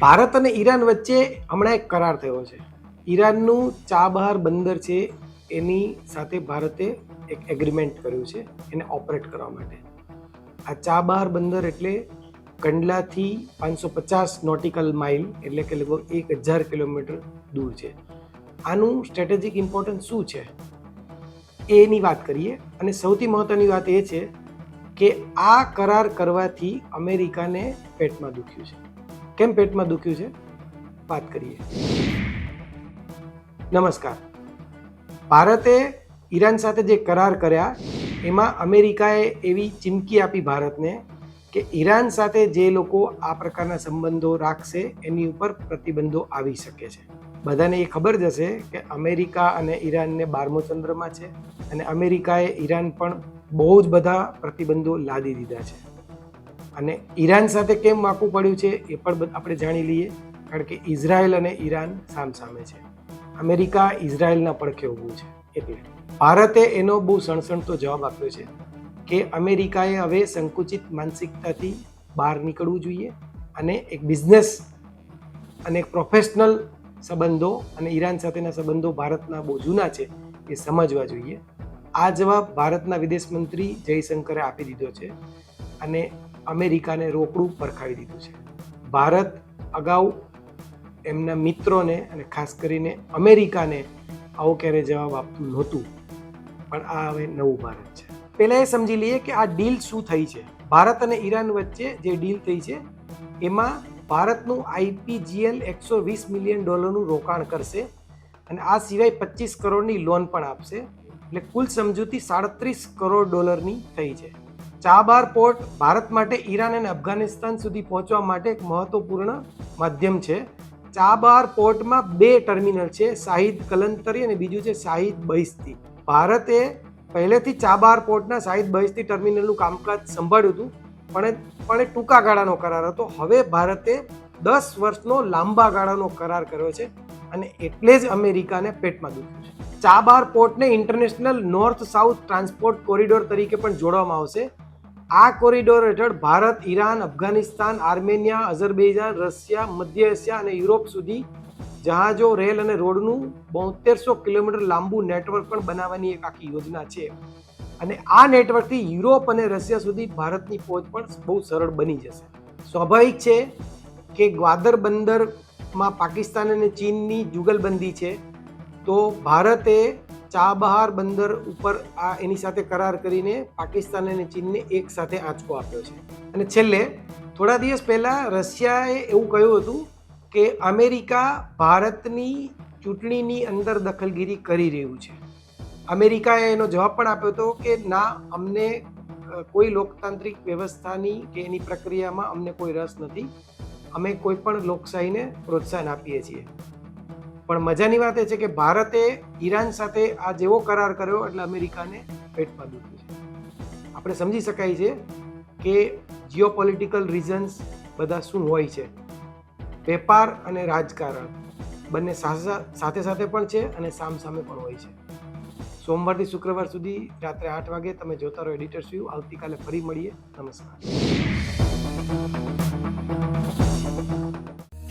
ભારત અને ઈરાન વચ્ચે હમણાં એક કરાર થયો છે. ઈરાનનું ચાબહાર બંદર છે, એની સાથે ભારતે એક એગ્રીમેન્ટ કર્યું છે, એને ઓપરેટ કરવા માટે. આ ચાબહાર બંદર એટલે કંડલાથી પાંચસો પચાસ નોટિકલ માઇલ એટલે કે લગભગ એક હજાર કિલોમીટર દૂર છે. આનું સ્ટ્રેટેજિક ઇમ્પોર્ટન્સ શું છે? એની વાત કરીએ. અને સૌથી મહત્ત્વની વાત એ છે કે આ કરાર કરવાથી અમેરિકાને પેટમાં દુખ્યું છે. કેમ પેટમાં દુખ્યું છે? વાત કરીએ. નમસ્કાર. ભારતે ઈરાન સાથે જે કરાર કર્યા, એમાં અમેરિકાએ એવી ચીમકી આપી ભારતને કે ઈરાન સાથે જે લોકો આ પ્રકારના સંબંધો રાખશે, એની ઉપર પ્રતિબંધો આવી શકે છે. બધાને એ ખબર જ હશે કે અમેરિકા અને ઈરાનને બારમો ચંદ્રમાં છે અને અમેરિકાએ ઈરાન પણ બહુ જ બધા પ્રતિબંધો લાદી દીધા છે. અને ઈરાન સાથે કેમ વાંકું પડ્યું છે એ પણ આપણે જાણી લઈએ, કારણ કે ઇઝરાયલ અને ઈરાન સામસામે છે. અમેરિકા ઇઝરાયલના પડખે ઊભું છે. એટલે ભારતે એનો બહુ સણસણતો જવાબ આપ્યો છે કે અમેરિકાએ હવે સંકુચિત માનસિકતાથી બહાર નીકળવું જોઈએ અને એક બિઝનેસ અને એક પ્રોફેશનલ સંબંધો અને ઈરાન સાથેના સંબંધો ભારતના બહુ જૂના છે એ સમજવા જોઈએ. આ જવાબ ભારતના વિદેશ મંત્રી જયશંકરે આપી દીધો છે અને અમેરિકાને રોકડું પરખાવી દીધું છે. ભારત અગાઉ એમના મિત્રોને અને ખાસ કરીને અમેરિકાને આવો ક્યારે જવાબ આપતું નહોતું. પણ આ હવે નવું ભારત છે. પહેલાં એ સમજી લઈએ કે આ ડીલ શું થઈ છે. ભારત અને ઈરાન વચ્ચે જે ડીલ થઈ છે, એમાં ભારતનું આઈપીજીએલ એકસો વીસ મિલિયન ડોલરનું રોકાણ કરશે અને આ સિવાય પચીસ કરોડની લોન પણ આપશે. એટલે કુલ સમજૂતી સાડત્રીસ કરોડ ડોલરની થઈ છે. ચાબાર પોર્ટ ભારત માટે ઈરાન અને અફઘાનિસ્તાન સુધી પહોંચવા માટે એક મહત્વપૂર્ણ માધ્યમ છે. ચાબાર પોર્ટમાં બે ટર્મિનલ છે, શાહિદ કલંતરી અને બીજું છે શાહિદ બૈસ્તી. ભારતે પહેલેથી ચાબાર પોર્ટના શાહિદ બૈસ્તી ટર્મિનલનું કામકાજ સંભાળ્યું હતું, પણ પણ એ ટૂંકા ગાળાનો કરાર હતો. હવે ભારતે દસ વર્ષનો લાંબા ગાળાનો કરાર કર્યો છે અને એટલે જ અમેરિકાને પેટમાં દુખ્યું છે. Chabahar પોર્ટને international north south transport corridor તરીકે પણ જોડવામાં આવશે. આ કોરિડોર હેઠળ Bharat, Iran, Afghanistan, Armenia, Azerbaijan, Russia, મધ્ય એશિયા અને યુરોપ સુધી જહાજો, રેલ અને રોડનું બોતેરસો કિલોમીટર લાંબુ નેટવર્ક પણ બનાવવાની એક આખી યોજના છે. અને આ નેટવર્કથી યુરોપ અને રશિયા સુધી ભારતની પહોંચ પણ બહુ સરળ બની જશે. સ્વાભાવિક છે કે ગ્વાદર બંદરમાં પાકિસ્તાન અને ચીનની જુગલબંધી છે, તો ભારતે ચાબહાર બંદર ઉપર આ એની સાથે કરાર કરીને પાકિસ્તાન અને ચીનને એક સાથે આંચકો આપ્યો છે. અને છેલ્લે, થોડા દિવસ પહેલાં રશિયાએ એવું કહ્યું હતું કે અમેરિકા ભારતની ચૂંટણીની અંદર દખલગીરી કરી રહ્યું છે. અમેરિકાએ એનો જવાબ પણ આપ્યો હતો કે ના, અમને કોઈ લોકતાંત્રિક વ્યવસ્થાની કે એની પ્રક્રિયામાં અમને કોઈ રસ નથી. અમે કોઈ પણ લોકશાહીને પ્રોત્સાહન આપીએ છીએ. પણ મજાની વાત એ છે કે ભારતે ઈરાન સાથે આ જેવો કરાર કર્યો એટલે અમેરિકાને પેટમાં દુખ્યું છે આપણે સમજી શકાય છે કે જીઓ પોલિટિકલ રીઝન્સ બધા શું હોય છે. વેપાર અને રાજકારણ બંને સાથે સાથે પણ છે અને સામ સામે પણ હોય છે. સોમવારથી શુક્રવાર સુધી રાત્રે આઠ વાગે તમે જોતા રહો એડિટર્સ વ્યૂ આવતીકાલે ફરી મળીએ. નમસ્કાર.